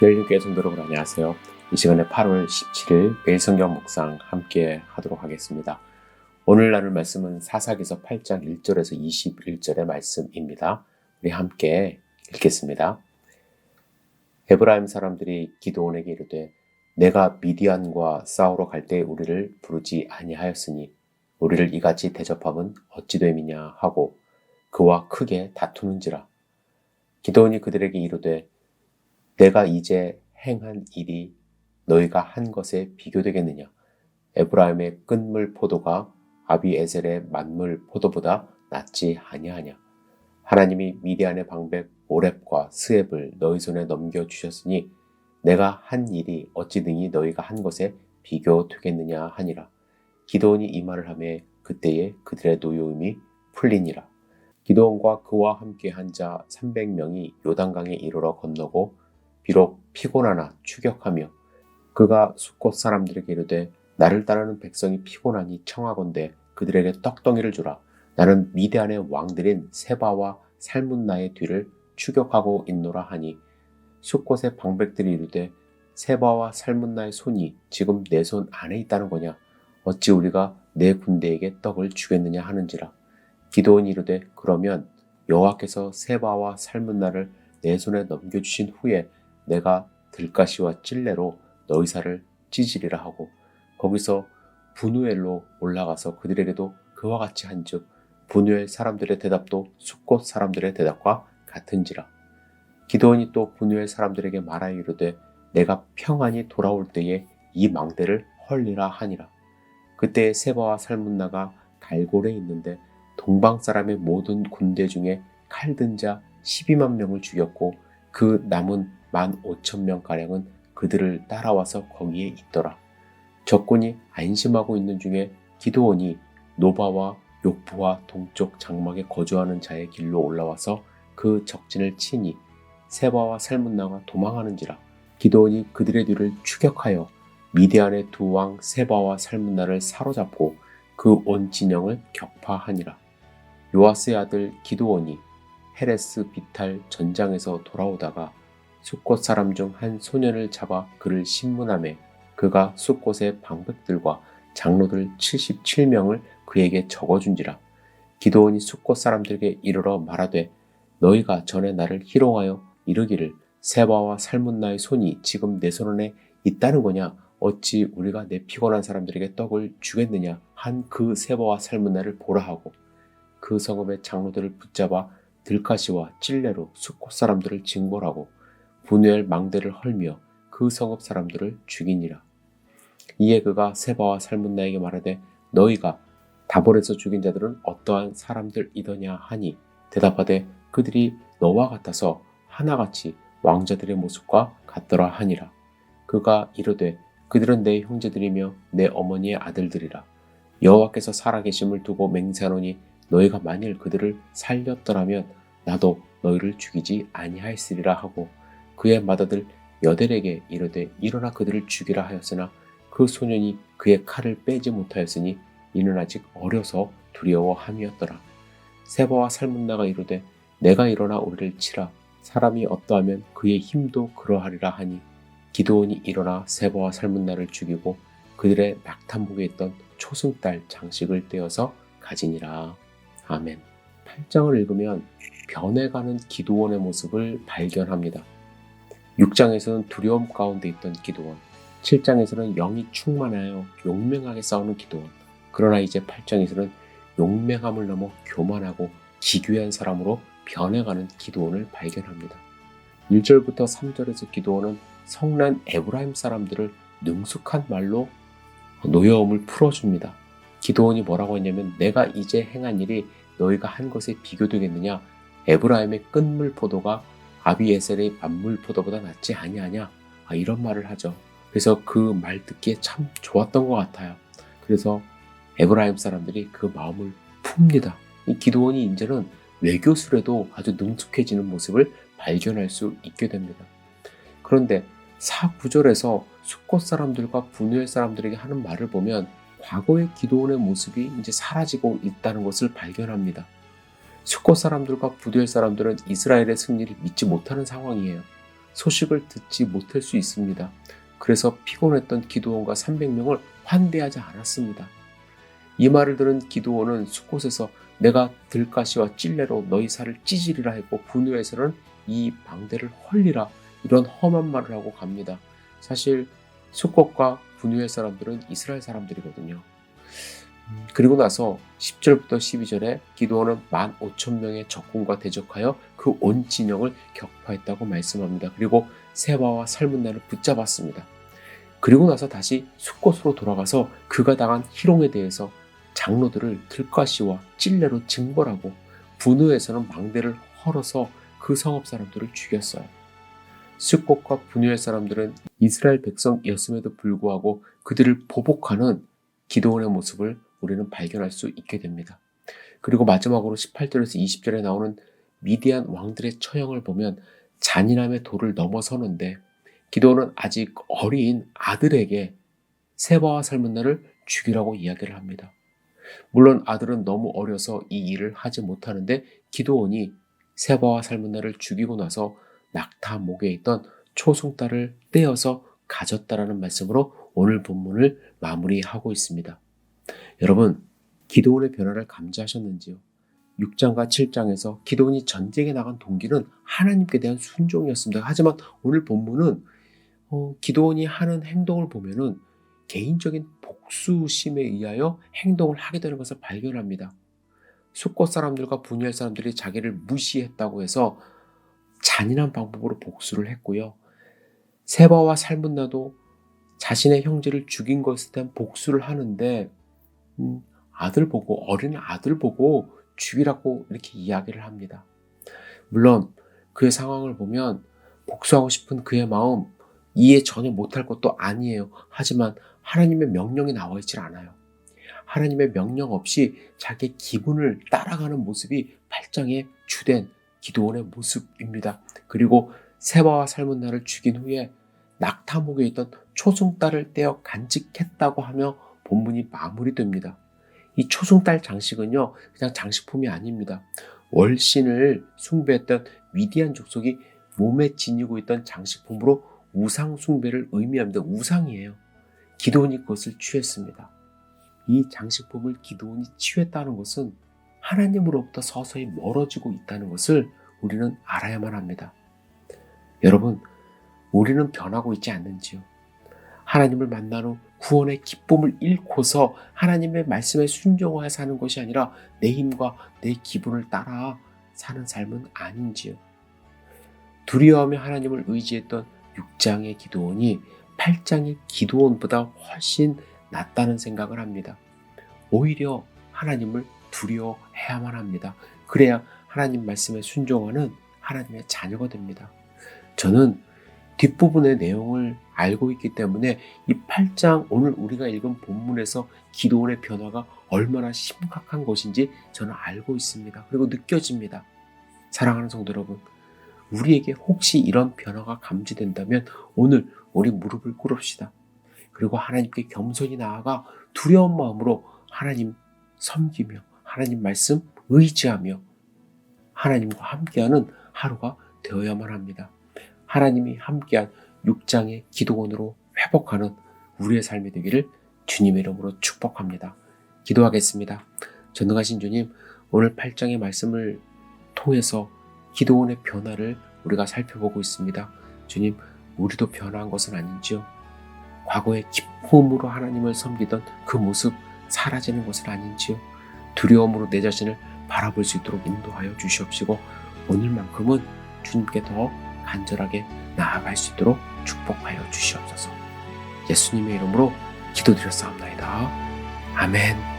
열린 교회 성도 여러분 안녕하세요. 이 시간에 8월 17일 매일 성경 묵상 함께 하도록 하겠습니다. 오늘 나눌 말씀은 사사기서 8장 1절에서 21절의 말씀입니다. 우리 함께 읽겠습니다. 에브라임 사람들이 기도원에게 이르되 내가 미디안과 싸우러 갈 때 우리를 부르지 아니하였으니 우리를 이같이 대접함은 어찌 됨이냐 하고 그와 크게 다투는지라 기도원이 그들에게 이르되 내가 이제 행한 일이 너희가 한 것에 비교되겠느냐? 에브라임의 끝물 포도가 아비에셀의 만물 포도보다 낫지 아니하냐? 하나님이 미디안의 방백 오렙과 스앱을 너희 손에 넘겨 주셨으니 내가 한 일이 어찌 등이 너희가 한 것에 비교되겠느냐 하니라. 기도원이 이 말을 하매 그때에 그들의 노여움이 풀리니라. 기도원과 그와 함께 한 자 300명이 요단강에 이르러 건너고 비록 피곤하나 추격하며 그가 숫곳 사람들에게 이르되 나를 따르는 백성이 피곤하니 청하건대 그들에게 떡덩이를 주라. 나는 미대안의 왕들인 세바와 살문나의 뒤를 추격하고 있노라 하니 숫곳의 방백들이 이르되 세바와 살문나의 손이 지금 내 손 안에 있다는 거냐? 어찌 우리가 내 군대에게 떡을 주겠느냐 하는지라. 기도원이 이르되 그러면 여호와께서 세바와 살문나를 내 손에 넘겨주신 후에 내가 들가시와 찔레로 너희 살을 찢으리라 하고 거기서 분우엘로 올라가서 그들에게도 그와 같이 한즉 분우엘 사람들의 대답도 숫곳 사람들의 대답과 같은지라. 기도원이 또 분우엘 사람들에게 말하여 이르되 내가 평안히 돌아올 때에 이 망대를 헐리라 하니라. 그때 세바와 살문나가 갈골에 있는데 동방 사람의 모든 군대 중에 칼든 자 12만 명을 죽였고 그 남은 만 오천 명 가량은 그들을 따라와서 거기에 있더라. 적군이 안심하고 있는 중에 기도원이 노바와 욕부와 동쪽 장막에 거주하는 자의 길로 올라와서 그 적진을 치니 세바와 살문나가 도망하는지라 기도원이 그들의 뒤를 추격하여 미디안의 두 왕 세바와 살문나를 사로잡고 그 온 진영을 격파하니라 요아스의 아들 기도원이 헤레스 비탈 전장에서 돌아오다가 숫곳 사람 중 한 소년을 잡아 그를 신문함에 그가 숫곳의 방백들과 장로들 77명을 그에게 적어준지라 기도원이 숫곳 사람들에게 이르러 말하되 너희가 전에 나를 희롱하여 이르기를 세바와 살문나의 손이 지금 내 손 안에 있다는 거냐? 어찌 우리가 내 피곤한 사람들에게 떡을 주겠느냐? 한 그 세바와 살문나를 보라 하고 그 성읍의 장로들을 붙잡아 들카시와 찔레로 숫곳 사람들을 징벌하고 분우엘 망대를 헐며 그 성읍 사람들을 죽이니라. 이에 그가 세바와 살문나에게 말하되 너희가 다볼에서 죽인 자들은 어떠한 사람들이더냐 하니 대답하되 그들이 너와 같아서 하나같이 왕자들의 모습과 같더라 하니라. 그가 이르되 그들은 내 형제들이며 내 어머니의 아들들이라. 여호와께서 살아계심을 두고 맹세하노니 너희가 만일 그들을 살렸더라면 나도 너희를 죽이지 아니하였으리라 하고 그의 맏아들 여델에게 이르되 일어나 그들을 죽이라 하였으나 그 소년이 그의 칼을 빼지 못하였으니 이는 아직 어려서 두려워함이었더라. 세바와 살문나가 이르되 내가 일어나 우리를 치라 사람이 어떠하면 그의 힘도 그러하리라 하니 기도원이 일어나 세바와 살문나를 죽이고 그들의 낙탄복에 있던 초승달 장식을 떼어서 가지니라. 아멘. 8장을 읽으면 변해가는 기도원의 모습을 발견합니다. 6장에서는 두려움 가운데 있던 기도원, 7장에서는 영이 충만하여 용맹하게 싸우는 기도원, 그러나 이제 8장에서는 용맹함을 넘어 교만하고 기괴한 사람으로 변해가는 기도원을 발견합니다. 1절부터 3절에서 기도원은 성난 에브라임 사람들을 능숙한 말로 노여움을 풀어줍니다. 기도원이 뭐라고 했냐면 내가 이제 행한 일이 너희가 한 것에 비교되겠느냐 에브라임의 끝물 포도가 아비에셀의 만물 포도보다 낫지 아니하냐 아, 이런 말을 하죠. 그래서 그 말 듣기에 참 좋았던 것 같아요. 그래서 에브라임 사람들이 그 마음을 풉니다. 이 기도원이 이제는 외교술에도 아주 능숙해지는 모습을 발견할 수 있게 됩니다. 그런데 4, 9절에서 숫곳 사람들과 분유엘 사람들에게 하는 말을 보면 과거의 기도원의 모습이 이제 사라지고 있다는 것을 발견합니다. 숫곳 사람들과 부두엘 사람들은 이스라엘의 승리를 믿지 못하는 상황이에요. 소식을 듣지 못할 수 있습니다. 그래서 피곤했던 기도원과 300명을 환대하지 않았습니다. 이 말을 들은 기도원은 숲곳에서 내가 들가시와 찔레로 너희 살을 찌질이라 했고 분유에서는 이 방대를 헐리라 이런 험한 말을 하고 갑니다. 사실 숲곳과 분유의 사람들은 이스라엘 사람들이거든요. 음, 그리고 나서 10절부터 12절에 기도원은 15,000명의 적군과 대적하여 그 온 진영을 격파했다고 말씀합니다. 그리고 세바와 살문나를 붙잡았습니다. 그리고 나서 다시 숲곳으로 돌아가서 그가 당한 희롱에 대해서 장로들을 들가시와 찔레로 징벌하고 분우에서는 망대를 헐어서 그 성읍 사람들을 죽였어요. 숲곳과 분유의 사람들은 이스라엘 백성이었음에도 불구하고 그들을 보복하는 기도원의 모습을 우리는 발견할 수 있게 됩니다. 그리고 마지막으로 18절에서 20절에 나오는 미디안 왕들의 처형을 보면 잔인함의 도를 넘어서는데 기도원은 아직 어린 아들에게 세바와 살문나를 죽이라고 이야기를 합니다. 물론 아들은 너무 어려서 이 일을 하지 못하는데 기도원이 세바와 살문나를 죽이고 나서 낙타 목에 있던 초승달을 떼어서 가졌다라는 말씀으로 오늘 본문을 마무리하고 있습니다. 여러분, 기도원의 변화를 감지하셨는지요? 6장과 7장에서 기도원이 전쟁에 나간 동기는 하나님께 대한 순종이었습니다. 하지만 오늘 본문은 어, 기도원이 하는 행동을 보면은 개인적인 복수심에 의하여 행동을 하게 되는 것을 발견합니다. 숫꽃 사람들과 분열 사람들이 자기를 무시했다고 해서 잔인한 방법으로 복수를 했고요. 세바와 살문나도 자신의 형제를 죽인 것에 대한 복수를 하는데 음, 아들 보고 어린 아들 보고 죽이라고 이렇게 이야기를 합니다. 물론 그의 상황을 보면 복수하고 싶은 그의 마음 이해 전혀 못할 것도 아니에요. 하지만 하나님의 명령이 나와 있질 않아요. 하나님의 명령 없이 자기 기분을 따라가는 모습이 8장의 주된 기도원의 모습입니다. 그리고 세바와 살문나를 죽인 후에 낙타목에 있던 초승달을 떼어 간직했다고 하며 본문이 마무리됩니다. 이 초승달 장식은요, 그냥 장식품이 아닙니다. 월신을 숭배했던 위대한 족속이 몸에 지니고 있던 장식품으로 우상 숭배를 의미합니다. 우상이에요. 기도원이 그것을 취했습니다. 이 장식품을 기도원이 취했다는 것은 하나님으로부터 서서히 멀어지고 있다는 것을 우리는 알아야만 합니다. 여러분, 우리는 변하고 있지 않는지요? 하나님을 만난 후 구원의 기쁨을 잃고서 하나님의 말씀에 순종하여 사는 것이 아니라 내 힘과 내 기분을 따라 사는 삶은 아닌지요? 두려워하며 하나님을 의지했던 6장의 기도원이 8장의 기도원보다 훨씬 낫다는 생각을 합니다. 오히려 하나님을 두려워해야만 합니다. 그래야 하나님 말씀에 순종하는 하나님의 자녀가 됩니다. 저는 뒷부분의 내용을 알고 있기 때문에 이 8장 오늘 우리가 읽은 본문에서 기도원의 변화가 얼마나 심각한 것인지 저는 알고 있습니다. 그리고 느껴집니다. 사랑하는 성도 여러분, 우리에게 혹시 이런 변화가 감지된다면 오늘 우리 무릎을 꿇읍시다. 그리고 하나님께 겸손히 나아가 두려운 마음으로 하나님 섬기며 하나님 말씀 의지하며 하나님과 함께하는 하루가 되어야만 합니다. 하나님이 함께한 6장의 기도원으로 회복하는 우리의 삶이 되기를 주님의 이름으로 축복합니다. 기도하겠습니다. 전능하신 주님, 오늘 8장의 말씀을 통해서 기도원의 변화를 우리가 살펴보고 있습니다. 주님, 우리도 변화한 것은 아닌지요? 과거의 기쁨으로 하나님을 섬기던 그 모습 사라지는 것은 아닌지요? 두려움으로 내 자신을 바라볼 수 있도록 인도하여 주시옵시고 오늘만큼은 주님께 더 간절하게 나아갈 수 있도록 축복하여 주시옵소서. 예수님의 이름으로 기도드렸사옵나이다. 아멘.